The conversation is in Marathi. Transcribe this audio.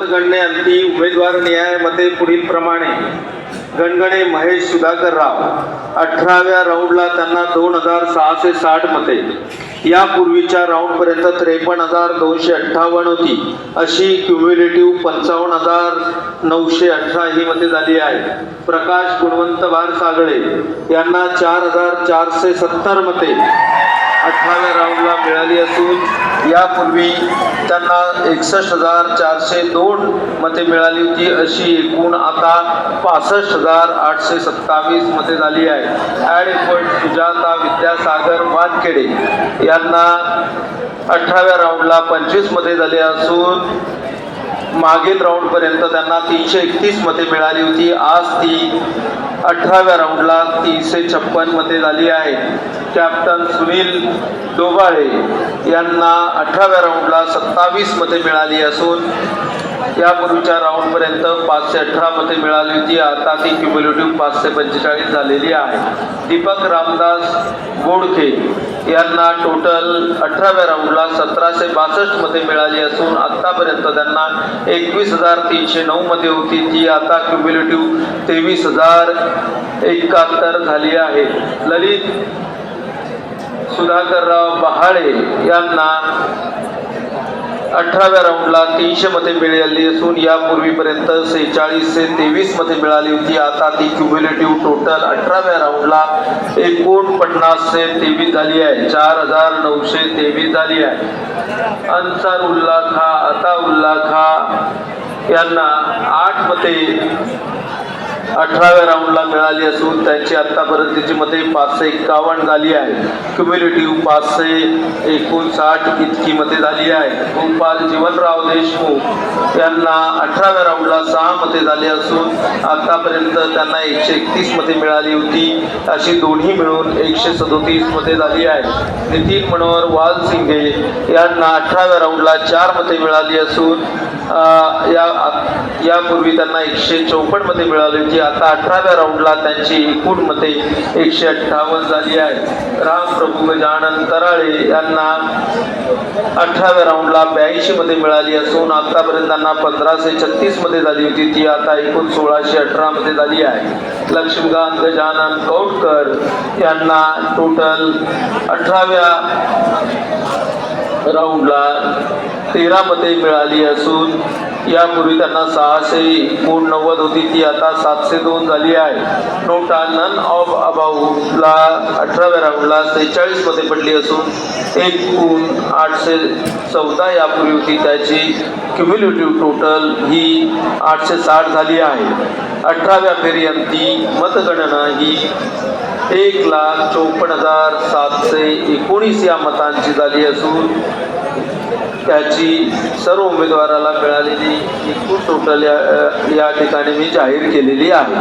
मतगणने अंती उमेदवार न्याय मते पुढील प्रमाणे. गणगणे महेश सुधाकर राव अठराव्या राऊंडला त्यांना दोन हजार सहाशे साठ मते. यापूर्वीच्या राऊंडपर्यंत त्रेपन्न हजार दोनशे अठ्ठावन्न होती. अशी क्युम्युलेटिव्ह पंचावन्न हजार नऊशे अठरा ही मते झाली आहे. प्रकाश गुणवंत बार सागळे यांना चार हजार चारशे सत्तर मते. अठराव्या राऊंडला मिळाली असून यापूर्वी त्यांना एकसष्ट हजार चारशे दोन मते मिळाली होती. अशी एकूण आता पासष्ट हजार आठशे सत्तावीस मते झाली आहे. ॲड एफर्ट सुजाता विद्यासागर वानखेडे यांना अठराव्या राऊंडला पंचवीस मते झाले असून मागील राऊंडपर्यंत त्यांना तीनशे एकतीस मते मिळाली होती. आज ती अठराव्या राऊंडला तीनशे छप्पन मते झाली आहे. कॅप्टन सुनील डोबाळे यांना अठराव्या राऊंडला सत्तावीस मते मिळाली असून यापूर्वीच्या राऊंडपर्यंत पाचशे अठरा मते मिळाली होती. आता ती क्युम्युलेटिव्ह पाचशे पंचेचाळीस झालेली आहे. दीपक रामदास गोडखे यांना टोटल अठराव्या राऊंडला सतराशे बासष्ट मते मिळाली असून आत्तापर्यंत त्यांना एकवीस हजार तीनशे नऊ मते होती. ती आता क्युम्युलेटिव्ह तेवीस हजार एकाहत्तर झाली आहे. ललित सुधाकरराव बहाळे यांना अठराव्या राऊंडला तीनशे मते मिळाली असून यापूर्वीपर्यंत सेहेचाळीसशे तेवीस मते मिळाली होती. आता ती क्युम्युलेटिव्ह टोटल अठराव्या राऊंडला एकोणपन्नासशे तेवीस झाली आहे. चार हजार नऊशे तेवीस झाली आहे. अन्सार उल्ला खा अता उल्ला खा यांना आठ मते अठराव्या राऊंडला मिळाली असून त्यांची आत्तापर्यंतची मते पाचशे एक्कावन्न झाली आहे. क्युम्युलेटिव्ह पाचशे एकोणसाठ इतकी मते झाली आहे. गोपाल जीवनराव देशमुख यांना अठराव्या राऊंडला सहा मते झाली असून आतापर्यंत त्यांना एकशे एकतीस मते मिळाली होती. अशी दोन्ही मिळून एकशे सदोतीस मते झाली आहे. नितीन मनोहर वालसिंगे यांना अठराव्या राऊंडला चार मते मिळाली असून या यापूर्वी त्यांना एकशे चौपन्न मते मिळाली होती. आता अठराव्या राऊंडला त्यांची एकूण मते एकशे अठ्ठावन्न झाली आहे. रामप्रभू गजानन कराळे यांना अठराव्या राऊंडला ब्याऐंशी मध्ये मिळाली असून आतापर्यंत त्यांना पंधराशे छत्तीसमध्ये झाली होती. ती आता एकूण सोळाशे अठरा मध्ये झाली आहे. लक्ष्मीकांत गजानन कौटकर यांना टोटल अठराव्या राऊंडला तेरा मते मिळाली असून यापूर्वी त्यांना सहाशे एकोणनव्वद होती ती आता सातशे दोन झाली आहे. नोटा नन ऑफ अबाऊला अठराव्या राऊंडला सेहेचाळीसमध्ये पडली असून एकूण आठशे चौदा यापूर्वी होती. त्याची क्युम्युलेटिव्ह टोटल ही आठशे साठ झाली आहे. अठराव्या फेरीअंती मतगणना ही एक लाख चौपन्न हजार सातशे एकोणीस या मतांची झाली असून त्याची सर्व उमेदवाराला मिळालेली एकूण टोटल या या ठिकाणी मी जाहीर केलेली आहे.